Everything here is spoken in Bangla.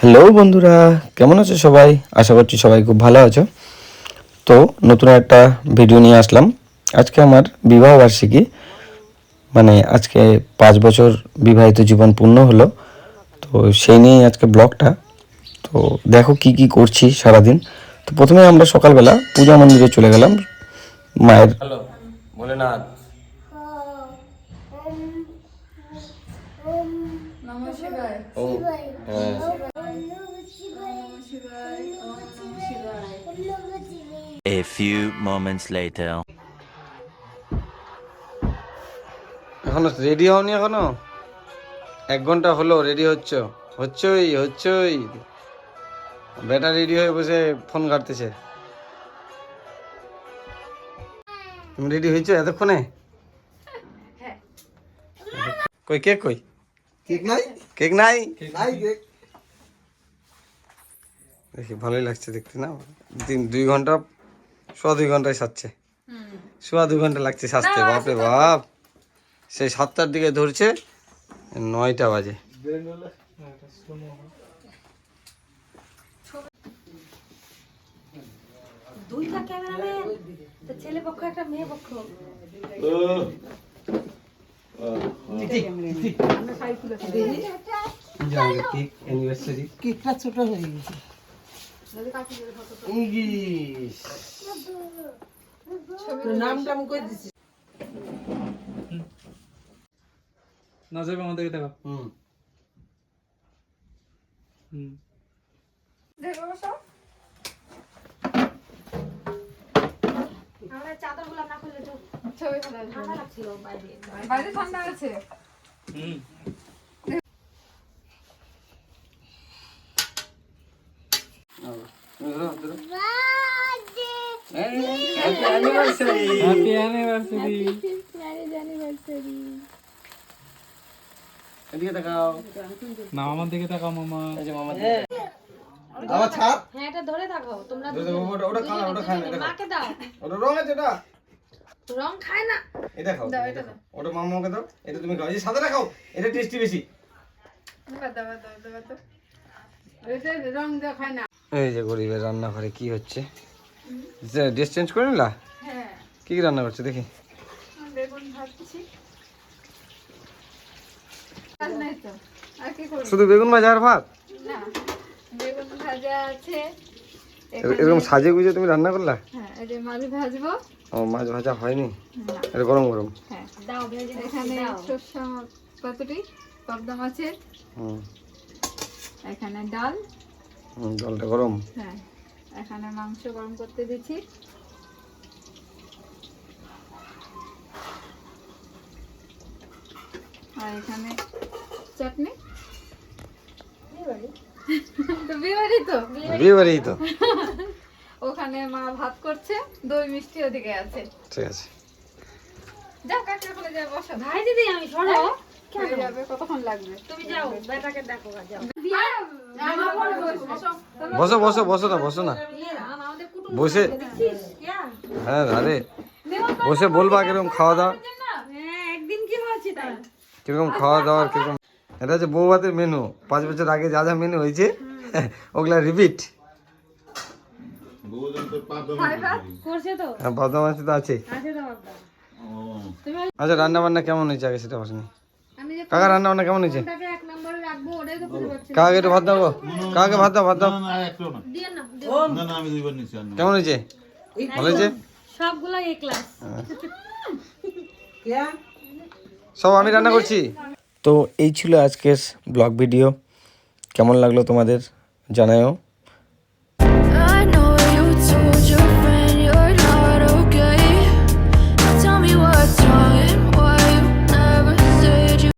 হ্যালো বন্ধুরা। কেমন আছো সবাই? আশা করছি সবাই খুব ভালো আছো। তো, নতুন একটা ভিডিও নিয়ে আসলাম। আজকে আমার বিবাহ বার্ষিকী। মানে আজকে পাঁচ বছর বিবাহিত জীবন পূর্ণ হলো। তো, সেই নিয়েই আজকে ব্লগটা। তো, দেখো কি কি করছি সারাদিন। তো, প্রথমে আমরা সকালবেলা পূজা মন্দিরে চলে গেলাম। মায়ের হ্যালো ভোলেনাথ নম শিবায় ও হ্যাঁ। A few moments later. এখনও রেডি হওনি এখনও? এক ঘণ্টা হলো রেডি হচ্ছ? হচ্ছই হচ্ছই। বেটা রেডি হয়ে বসে ফোন ঘাটতেছে। তুমি রেডি হয়েছো এতক্ষণে? কই কেক কই? কেক নাই কেক নাই? নাই কেক। দেখি ভালোই লাগছে দেখতে না? তিন দুই ঘণ্টা সোয়া দুই ঘন্টায় সাজছে সোয়া দুই ঘণ্টা লাগছে সাজতে বাপরে বাপ। সেই সাতটার দিকে ধরছে নয়টা বাজে। দুইটা ক্যামেরাম্যান তো ছেলে পক্ষ একটা মেয়ে পক্ষ। আমরা খুলেছি কেক অ্যানিভার্সারি কেকটা ছোট হয়ে গেছে। ইংলিশ। নাম টাম কই দিছিস? না যাবে আমাদের দেখো হুম। হুম। দেখো সব আমরা চাদর না খুললে তো ছবি ভালো ঠান্ডা লাগছিল বাইরে বাইরে ঠান্ডা আছে। হুম। হ্যাপি অ্যানিভার্সারি এদিকে তাকাও। না আমার দিকে তাকাও মামা। এই যে মামা আমার ছাপ? হ্যাঁ এটা ধরে থাকো। তোমরা ধরে ওটা- ওটা খাও ওটা খায় না, মাকে দাও। ওটা রং আছে ওটা? রং খায় না। এটা খাও তুমি এটা ওটা মামাকে দাও এটা তুমি খাও। এই যে সাদাটা খাও এটা টেস্টি বেশি। দাও বাদ দাও দাও, দাও এটা রং দেখায় না। এই যে গরিবের রান্নাঘরে কি হচ্ছে? ড্রেস চেঞ্জ করে নিলা? হ্যাঁ। কি কি রান্না করছে দেখি। বেগুন ভাজছি। কাজ নাই তো। আর কি করব? শুধু বেগুন ভাজা আর ভাত? না বেগুন ভাজা আছে। এর- এরকম সাজে গুজে তুমি রান্না করলা? হ্যাঁ এই যে মাছ ও মাছ ভাজা হয়নি? এটা গরম গরম। হ্যাঁ। এখানে সরষা পাতুরি পাবদা মাছের। এখানে ডাল। হুম, জলটা গরম। হ্যাঁ এখানে মাংস গরম করতে দিচ্ছি। আর এখানে চাটনি? তো ওখানে মা ভাত করছে দই মিষ্টি ওদিকে আছে। ঠিক আছে। যাও কাকা করে যাও বসো। ভাই দিদি আমি সরো। যাবে? কতক্ষণ লাগবে? তুমি যাও বেটাকে দেখো গা, যাও। আমার পরে বসো। বসো বসো বসো না বসো না। বসে হ্যাঁ আরে। বসে বলবা কীরকম খাওয়া দাওয়া হ্যাঁ একদিন কি হয়েছে তাই? কীরকম খাওয়া দাওয়ার কীরকম এটা হচ্ছে বউ ভাতের মেনু পাঁচ বছর আগে যা যা মেনু হয়েছে ওগুলা রিপিট তো হ্যাঁ বাদাম আছে। তো আছে আচ্ছা রান্না বান্না কেমন হয়েছে আগে সেটা বসনি? কাকা রান্না বান্না কেমন হয়েছে? কোনটাকে এক নম্বরে রাখব ওটাই তো খুঁজে পাচ্ছি না। কাকাকে একটু ভাত দাও গো। কাকাকে ভাত দাও ভাত দাও। কেমন হয়েছে? ভালো হয়েছে? সব আমি রান্না করছি। তো এই ছিল আজকের ব্লগ ভিডিও। কেমন লাগল তোমাদের? জানাও